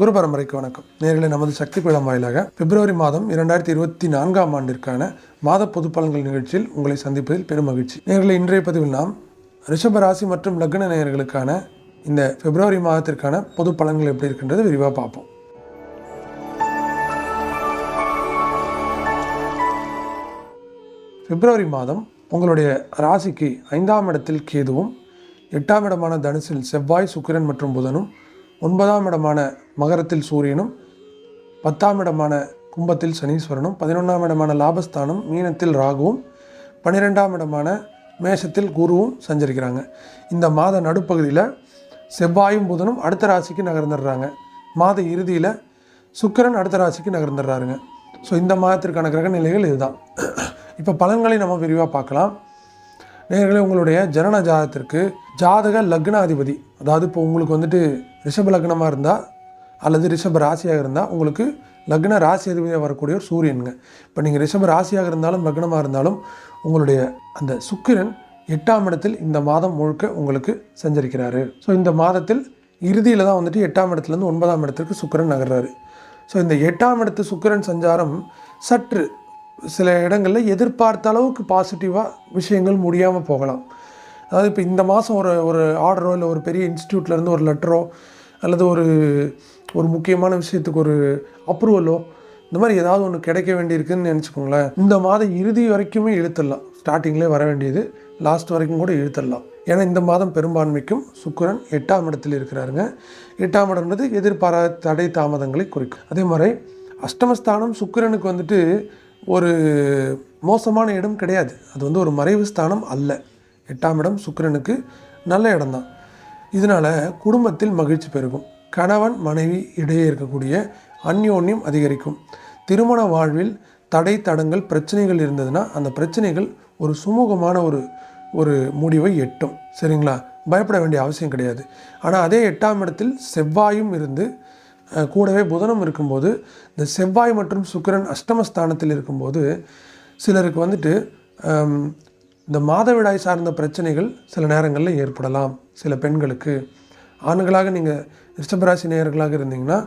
குரு பரம்பரைக்கு வணக்கம். நேர்களை நமது சக்தி பீடம் வாயிலாக பிப்ரவரி மாதம் இரண்டாயிரத்தி இருபத்தி நான்காம் ஆண்டிற்கான மாத பொது பலன்கள் நிகழ்ச்சியில் உங்களை சந்திப்பதில் பெரும் மகிழ்ச்சி. நேரில் இன்றைய பதிவில் நாம் ரிஷப ராசி மற்றும் லக்ன நேயர்களுக்கான இந்த பிப்ரவரி மாதத்திற்கான பொது பலன்கள் எப்படி இருக்கின்றது விரிவாக பார்ப்போம். பிப்ரவரி மாதம் உங்களுடைய ராசிக்கு ஐந்தாம் இடத்தில் கேதுவும் எட்டாம் இடமான தனுசில் செவ்வாய் சுக்கிரன் மற்றும் புதனும் ஒன்பதாம் இடமான மகரத்தில் சூரியனும் பத்தாம் இடமான கும்பத்தில் சனீஸ்வரனும் பதினொன்றாம் இடமான லாபஸ்தானம் மீனத்தில் ராகுவும் பன்னிரெண்டாம் இடமான மேஷத்தில் குருவும் சஞ்சரிக்கிறாங்க. இந்த மாத நடுப்பகுதியில் செவ்வாயும் புதனும் அடுத்த ராசிக்கு நகர்ந்துடுறாங்க. மாத இறுதியில் சுக்கிரன் அடுத்த ராசிக்கு நகர்ந்துடுறாருங்க. ஸோ இந்த மாதத்திற்கான கிரக நிலைகள் இதுதான். இப்போ பலன்களை நம்ம விரிவாக பார்க்கலாம். நேர்களே உங்களுடைய ஜனன ஜாதகத்திற்கு ஜாதக லக்னாதிபதி அதாவது இப்போ உங்களுக்கு வந்துட்டு ரிஷப லக்னமாக இருந்தால் அல்லது ரிஷப ராசியாக இருந்தால் உங்களுக்கு லக்ன ராசி அதிபதியாக வரக்கூடிய ஒரு சூரியனுங்க. இப்போ நீங்கள் ரிஷப ராசியாக இருந்தாலும் லக்னமாக இருந்தாலும் உங்களுடைய அந்த சுக்கிரன் எட்டாம் இடத்தில் இந்த மாதம் முழுக்க உங்களுக்கு சஞ்சரிக்கிறாரு. ஸோ இந்த மாதத்தில் இறுதியில் தான் வந்துட்டு எட்டாம் இடத்துலேருந்து ஒன்பதாம் இடத்திற்கு சுக்கிரன் நகர்றாரு. ஸோ இந்த எட்டாம் இடத்து சுக்கிரன் சஞ்சாரம் சற்று சில இடங்களில் எதிர்பார்த்த அளவுக்கு பாசிட்டிவாக விஷயங்கள் முடியாமல் போகலாம். அதாவது இப்போ இந்த மாதம் ஒரு ஒரு ஆர்டரோ இல்லை ஒரு பெரிய இன்ஸ்டியூட்லேருந்து ஒரு லெட்டரோ அல்லது ஒரு ஒரு முக்கியமான விஷயத்துக்கு ஒரு அப்ரூவலோ இந்த மாதிரி ஏதாவது ஒன்று கிடைக்க வேண்டியிருக்குன்னு நினச்சிக்கோங்களேன். இந்த மாதம் இறுதி வரைக்குமே இழுத்துடலாம். ஸ்டார்டிங்லேயே வர வேண்டியது. லாஸ்ட் வரைக்கும் கூட இழுத்துடலாம். ஏன்னா இந்த மாதம் பெரும்பான்மைக்கும் சுக்கிரன் எட்டாம் இடத்தில் இருக்கிறாருங்க. எட்டாம் இடம்ன்றது எதிர்பாராத தடை தாமதங்களை குறிக்கும். அதே மாதிரி அஷ்டமஸ்தானம் சுக்கிரனுக்கு வந்துட்டு ஒரு மோசமான இடம் கிடையாது. அது வந்து ஒரு மறைவு ஸ்தானம் அல்ல. எட்டாம் இடம் சுக்கிரனுக்கு நல்ல இடம்தான். இதனால் குடும்பத்தில் மகிழ்ச்சி பெருகும். கணவன் மனைவி இடையே இருக்கக்கூடிய அந்யோன்யம் அதிகரிக்கும். திருமண வாழ்வில் தடை தடங்கள் பிரச்சனைகள் இருந்ததுன்னா அந்த பிரச்சனைகள் ஒரு சுமூகமான ஒரு ஒரு முடிவை எட்டும். சரிங்களா? பயப்பட வேண்டிய அவசியம் கிடையாது. ஆனால் அதே எட்டாம் இடத்தில் செவ்வாயும் இருந்து கூடவே புதனும் இருக்கும்போது இந்த செவ்வாய் மற்றும் சுக்கிரன் அஷ்டமஸ்தானத்தில் இருக்கும்போது சிலருக்கு வந்துட்டு இந்த மாதவிடாய் சார்ந்த பிரச்சனைகள் சில நேரங்களில் ஏற்படலாம் சில பெண்களுக்கு. ஆண்களாக நீங்கள் ரிஷபராசி நேயர்களாக இருந்தீங்கன்னா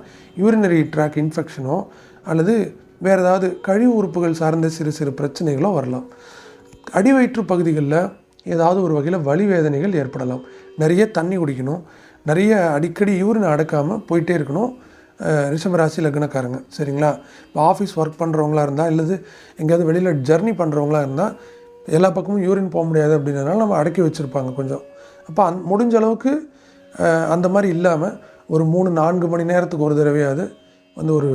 யூரினரி ட்ராக் இன்ஃபெக்ஷனோ அல்லது வேறு ஏதாவது கழிவு உறுப்புகள் சார்ந்த சிறு சிறு பிரச்சனைகளோ வரலாம். அடிவயிற்று பகுதிகளில் ஏதாவது ஒரு வகையில் வலி வேதனைகள் ஏற்படலாம். நிறைய தண்ணி குடிக்கணும். நிறைய அடிக்கடி யூரின் அடக்காமல் போயிட்டே இருக்கணும் ரிஷபராசி லக்னக்காரங்க. சரிங்களா? இப்போ ஆஃபீஸ் ஒர்க் பண்ணுறவங்களா இருந்தால் அல்லது எங்கேயாவது வெளியில் ஜர்னி பண்ணுறவங்களா இருந்தால் எல்லா பக்கமும் யூரின் போக முடியாது அப்படின்றதுனால நம்ம அடக்கி வச்சுருப்பாங்க கொஞ்சம். அப்போ அந் முடிஞ்ச அளவுக்கு அந்த மாதிரி இல்லாமல் ஒரு மூணு நான்கு மணி நேரத்துக்கு ஒரு தடவையாவது வந்து ஒரு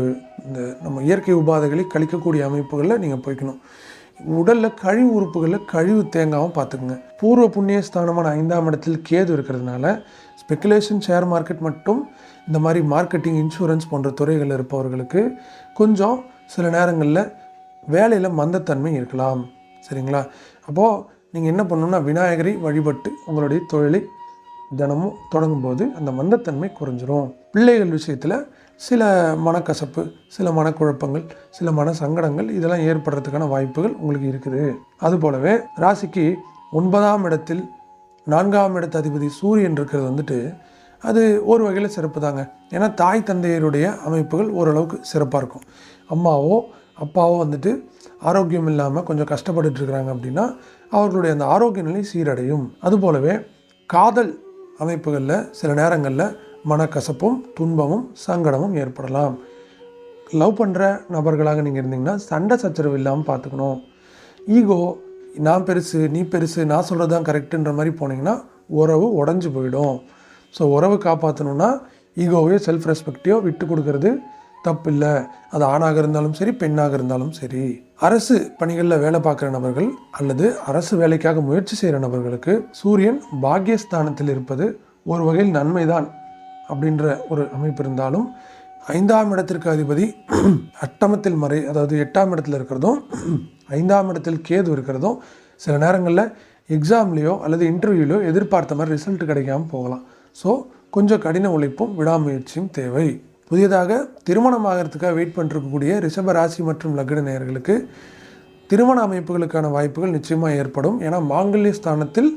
இந்த நம்ம இயற்கை உபாதைகளை கழிக்கக்கூடிய அமைப்புகளில் நீங்கள் போய்க்கணும். உடலில் கழிவு உறுப்புகளில் கழிவு தேங்காமல் பார்த்துக்குங்க பூர்வ புண்ணிய ஸ்தானமான ஐந்தாம் இடத்தில் கேது இருக்கிறதுனால ஸ்பெகுலேஷன் ஷேர் மார்க்கெட் மட்டும் இந்த மாதிரி மார்க்கெட்டிங் இன்சூரன்ஸ் போன்ற துறைகளில் இருப்பவர்களுக்கு கொஞ்சம் சில நேரங்களில் வேலையில் மந்தத்தன்மை இருக்கலாம். சரிங்களா? அப்போது நீங்கள் என்ன பண்ணணும்னா விநாயகரை வழிபட்டு உங்களுடைய தொழிலை தினமும் தொடங்கும்போது அந்த மந்தத்தன்மை குறைஞ்சிரும். பிள்ளைகள் விஷயத்தில் சில மனக்கசப்பு சில மனக்குழப்பங்கள் சில மன சங்கடங்கள் இதெல்லாம் ஏற்படுறதுக்கான வாய்ப்புகள் உங்களுக்கு இருக்குது. அதுபோலவே ராசிக்கு ஒன்பதாம் இடத்தில் நான்காம் இடத்து அதிபதி சூரியன் இருக்கிறது வந்துட்டு அது ஒரு வகையில் சிறப்பு தாங்க ஏன்னா தாய் தந்தையருடைய அமைப்புகள் ஓரளவுக்கு சிறப்பாக இருக்கும். அம்மாவோ அப்பாவும் வந்துட்டு ஆரோக்கியம் இல்லாமல் கொஞ்சம் கஷ்டப்பட்டு இருக்கிறாங்க அப்படின்னா அவர்களுடைய அந்த ஆரோக்கிய நிலை சீரடையும். அதுபோலவே காதல் அமைப்புகளில் சில நேரங்களில் மனக்கசப்பும் துன்பமும் சங்கடமும் ஏற்படலாம். லவ் பண்ணுற நபர்களாக நீங்கள் இருந்தீங்கன்னா சண்டை சச்சரவு இல்லாமல் பார்த்துக்கணும் ஈகோ நான் பெருசு நீ பெருசு நான் சொல்கிறது தான் கரெக்டுன்ற மாதிரி போனீங்கன்னா உறவு உடஞ்சி போயிடும். ஸோ உறவு காப்பாற்றணுன்னா ஈகோவையோ செல்ஃப் ரெஸ்பெக்டையோ விட்டு கொடுக்கறது தப்பில்லை. அது ஆணாக இருந்தாலும் சரி பெண்ணாக இருந்தாலும் சரி. அரசு பணிகளில் வேலை பார்க்குற நபர்கள் அல்லது அரசு வேலைக்காக முயற்சி செய்கிற நபர்களுக்கு சூரியன் பாக்கியஸ்தானத்தில் இருப்பது ஒரு வகையில் நன்மைதான் அப்படின்ற ஒரு அமைப்பு இருந்தாலும் ஐந்தாம் இடத்திற்கு அதிபதி அட்டமத்தில் மறை அதாவது எட்டாம் இடத்துல இருக்கிறதும் ஐந்தாம் இடத்தில் கேது இருக்கிறதும் சில நேரங்களில் எக்ஸாம்லேயோ அல்லது இன்டர்வியூலையோ எதிர்பார்த்த மாதிரி ரிசல்ட் கிடைக்காம போகலாம். ஸோ கொஞ்சம் கடின உழைப்பும் விடாமுயற்சியும் தேவை. புதியதாக திருமணம் ஆகிறதுக்காக வெயிட் பண்ணிருக்கக்கூடிய ரிஷப ராசி மற்றும் லக்ன நேயர்களுக்கு திருமண அமைப்புகளுக்கான வாய்ப்புகள் நிச்சயமாக ஏற்படும். ஏன்னா மாங்கல்ய ஸ்தானத்தில்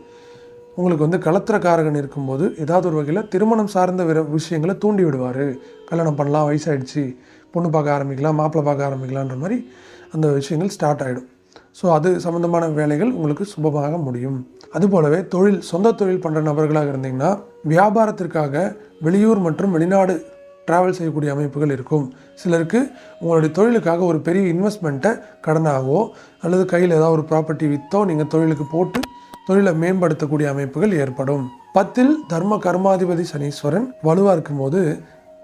உங்களுக்கு வந்து கலத்திரக்காரகன் இருக்கும்போது ஏதாவது ஒரு வகையில் திருமணம் சார்ந்த விர விஷயங்களை தூண்டி விடுவார். கல்யாணம் பண்ணலாம் வயசாகிடுச்சு பொண்ணு பார்க்க ஆரம்பிக்கலாம் மாப்பிள்ளை பார்க்க ஆரம்பிக்கலான்ற மாதிரி அந்த விஷயங்கள் ஸ்டார்ட் ஆகிடும் ஸோ அது சம்மந்தமான வேலைகள் உங்களுக்கு சுபமாக முடியும். அதுபோலவே தொழில் சொந்த தொழில் பண்ணுற நபர்களாக இருந்தீங்கன்னா வியாபாரத்திற்காக வெளியூர் மற்றும் வெளிநாடு ட்ராவல் செய்யக்கூடிய அமைப்புகள் இருக்கும். சிலருக்கு உங்களுடைய தொழிலுக்காக ஒரு பெரிய இன்வெஸ்ட்மெண்ட்டை கடனாகவோ அல்லது கையில் ஏதாவது ஒரு ப்ராப்பர்ட்டி விற்றோ நீங்கள் தொழிலுக்கு போட்டு தொழிலை மேம்படுத்தக்கூடிய அமைப்புகள் ஏற்படும். பத்தில் தர்ம கர்மாதிபதி சனீஸ்வரன் வலுவாக இருக்கும்போது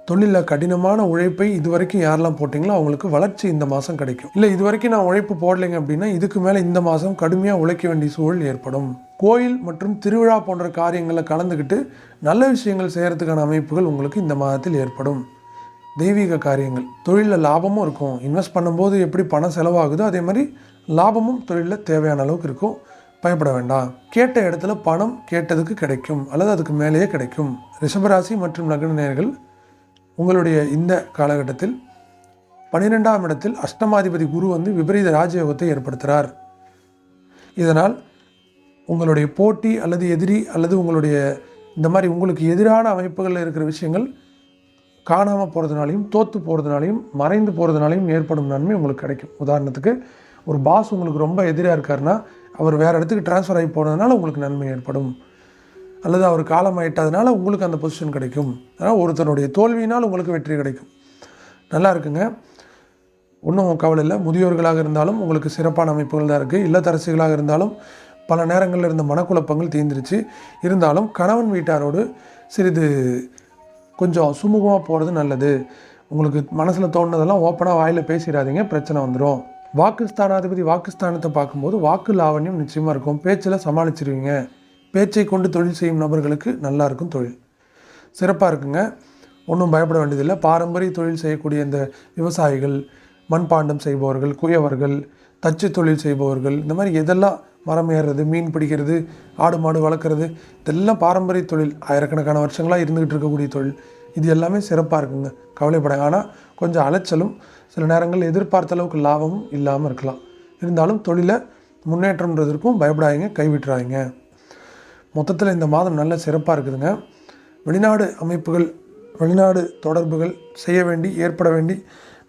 தொழிலில் கடினமான உழைப்பை இது வரைக்கும் யாரெல்லாம் போட்டிங்களோ அவங்களுக்கு வளர்ச்சி இந்த மாதம் கிடைக்கும். இல்லை இது வரைக்கும் நான் உழைப்பு போடலைங்க அப்படின்னா இதுக்கு மேலே இந்த மாதம் கடுமையாக உழைக்க வேண்டிய சூழல் ஏற்படும். கோயில் மற்றும் திருவிழா போன்ற காரியங்களில் கலந்துக்கிட்டு நல்ல விஷயங்கள் செய்கிறதுக்கான அமைப்புகள் உங்களுக்கு இந்த மாதத்தில் ஏற்படும். தெய்வீக காரியங்கள். தொழிலில் லாபமும் இருக்கும். இன்வெஸ்ட் பண்ணும்போது எப்படி பணம் செலவாகுதோ அதே மாதிரி லாபமும் தொழிலில் தேவையான அளவுக்கு இருக்கும். பயப்பட வேண்டாம். கேட்ட இடத்துல பணம் கேட்டதுக்கு கிடைக்கும். அல்லது அதுக்கு மேலேயே கிடைக்கும். ரிஷபராசி மற்றும் லக்ன நேர்கள் உங்களுடைய இந்த காலகட்டத்தில் பன்னிரெண்டாம் இடத்தில் அஷ்டமாதிபதி குரு வந்து விபரீத ராஜயோகத்தை ஏற்படுத்துகிறார் இதனால் உங்களுடைய போட்டி அல்லது எதிரி அல்லது உங்களுடைய இந்த மாதிரி உங்களுக்கு எதிரான அமைப்புகளில் இருக்கிற விஷயங்கள் காணாமல் போகிறதுனாலையும் தோற்று போகிறதுனாலையும் மறைந்து போகிறதுனாலையும் ஏற்படும் நன்மை உங்களுக்கு கிடைக்கும். உதாரணத்துக்கு ஒரு பாஸ் உங்களுக்கு ரொம்ப எதிராக இருக்காருன்னா அவர் வேறு இடத்துக்கு ட்ரான்ஸ்ஃபர் ஆகி போனதுனால உங்களுக்கு நன்மை ஏற்படும். அல்லது அவர் காலம் ஆயிட்டதுனால உங்களுக்கு அந்த பொசிஷன் கிடைக்கும். அதனால் ஒருத்தருடைய தோல்வியினால் உங்களுக்கு வெற்றி கிடைக்கும். நல்லா இருக்குங்க. ஒன்றும் கவலை இல்லை. முதியோர்களாக இருந்தாலும் உங்களுக்கு சிறப்பான அமைப்புகள் தான் இருக்குது இல்லத்தரசிகளாக இருந்தாலும் பல நேரங்களில் இருந்த மனக்குழப்பங்கள் தீர்ந்துருச்சு. இருந்தாலும் கணவன் வீட்டாரோடு சிறிது கொஞ்சம் சுமூகமாக போகிறது நல்லது. உங்களுக்கு மனசில் தோணுனதெல்லாம் ஓப்பனாக வாயில் பேசிடாதீங்க. பிரச்சனை வந்துடும் வாக்குஸ்தானாதிபதி வாக்குஸ்தானத்தை பார்க்கும்போது வாக்கு லாவண்யம் நிச்சயமாக இருக்கும். பேச்சில் சமாளிச்சிருவீங்க. பேச்சை கொண்டு தொழில் செய்யும் நபர்களுக்கு நல்லா இருக்கும் தொழில். சிறப்பாக இருக்குங்க. ஒன்றும் பயப்பட வேண்டியதில்லை. பாரம்பரிய தொழில் செய்யக்கூடிய இந்த விவசாயிகள் மண்பாண்டம் செய்பவர்கள் குயவர்கள் தச்சு தொழில் செய்பவர்கள் இந்த மாதிரி எதெல்லாம் மரம் ஏறுறது மீன் பிடிக்கிறது ஆடு மாடு வளர்க்குறது இதெல்லாம் பாரம்பரிய தொழில். ஆயிரக்கணக்கான வருஷங்களாக இருந்துக்கிட்டு இருக்கக்கூடிய தொழில். இது எல்லாமே சிறப்பாக இருக்குங்க. கவலைப்படாங்க ஆனால் கொஞ்சம் அலைச்சலும் சில நேரங்கள் எதிர்பார்த்த அளவுக்கு லாபமும் இல்லாமல் இருக்கலாம். இருந்தாலும் தொழிலை முன்னேற்றம்ன்றதற்கும் பயப்படாதீங்க. கைவிட்டுறாதீங்க. மொத்தத்தில் இந்த மாதம் நல்ல சிறப்பாக இருக்குதுங்க. வெளிநாடு அமைப்புகள் வெளிநாடு தொடர்புகள் செய்ய வேண்டி ஏற்பட வேண்டி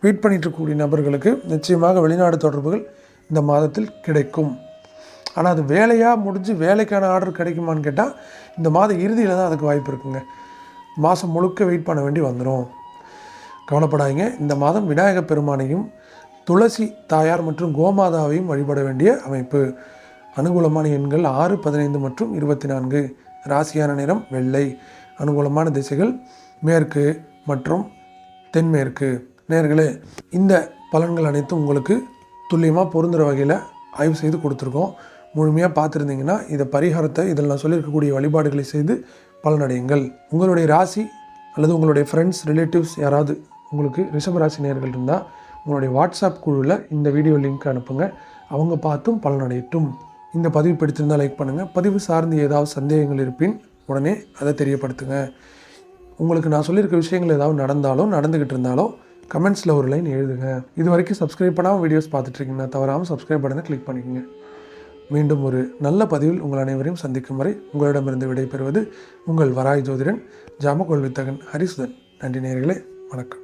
வெயிட் பண்ணிட்டு இருக்கக்கூடிய நபர்களுக்கு நிச்சயமாக வெளிநாடு தொடர்புகள் இந்த மாதத்தில் கிடைக்கும். ஆனால் அது வேலையாக முடிஞ்சு வேலைக்கான ஆர்டர் கிடைக்குமான்னு கேட்டால் இந்த மாத இறுதியில் தான் அதுக்கு வாய்ப்பு இருக்குங்க. மாதம் முழுக்க வெயிட் பண்ண வேண்டி வந்துடும் கவலைப்படாதீங்க. இந்த மாதம் விநாயகப் பெருமானையும் துளசி தாயார் மற்றும் கோமாதாவையும் வழிபட வேண்டிய அமைப்பு. அனுகூலமான எண்கள் ஆறு பதினைந்து மற்றும் இருபத்தி நான்கு ராசியான நிறம் வெள்ளை. அனுகூலமான திசைகள் மேற்கு மற்றும் தென்மேற்கு. நேர்களே இந்த பலன்கள் அனைத்தும் உங்களுக்கு துல்லியமாக பொருந்துகிற வகையில் ஆய்வு செய்து கொடுத்துருக்கோம். முழுமையாக பார்த்துருந்தீங்கன்னா இதை பரிகாரத்தை இதில் நான் சொல்லியிருக்கக்கூடிய வழிபாடுகளை செய்து பலனடையுங்கள். உங்களுடைய ராசி அல்லது உங்களுடைய ஃப்ரெண்ட்ஸ் ரிலேட்டிவ்ஸ் யாராவது உங்களுக்கு ரிஷபராசி நேர்கள் இருந்தால் உங்களுடைய வாட்ஸ்அப் குழுவில் இந்த வீடியோ லிங்க் அனுப்புங்க. அவங்க பார்த்தும் பலனடையட்டும். இந்த பதிவு பிடித்திருந்தால் லைக் பண்ணுங்கள் பதிவு சார்ந்து ஏதாவது சந்தேகங்கள் இருப்பின் உடனே அதை தெரியப்படுத்துங்க. உங்களுக்கு நான் சொல்லியிருக்க விஷயங்கள் ஏதாவது நடந்தாலும் நடந்துக்கிட்டு இருந்தாலும் கமெண்ட்ஸில் ஒரு லைன் எழுதுங்க. இது வரைக்கும் சப்ஸ்கிரைப் பண்ணாமல் வீடியோஸ் பார்த்துட்ருக்கீங்கன்னா தவறாமல் சப்ஸ்கிரைப் பட்டனை கிளிக் பண்ணிக்கோங்க. மீண்டும் ஒரு நல்ல பதிவில் உங்கள் அனைவரையும் சந்திக்கும் வரை உங்களிடமிருந்து விடைபெறுவது உங்கள் வராய் ஜோதிடன் ஜாமகோல் வித்தகன் ஹரிசுதன். நன்றி நேர்களே வணக்கம்.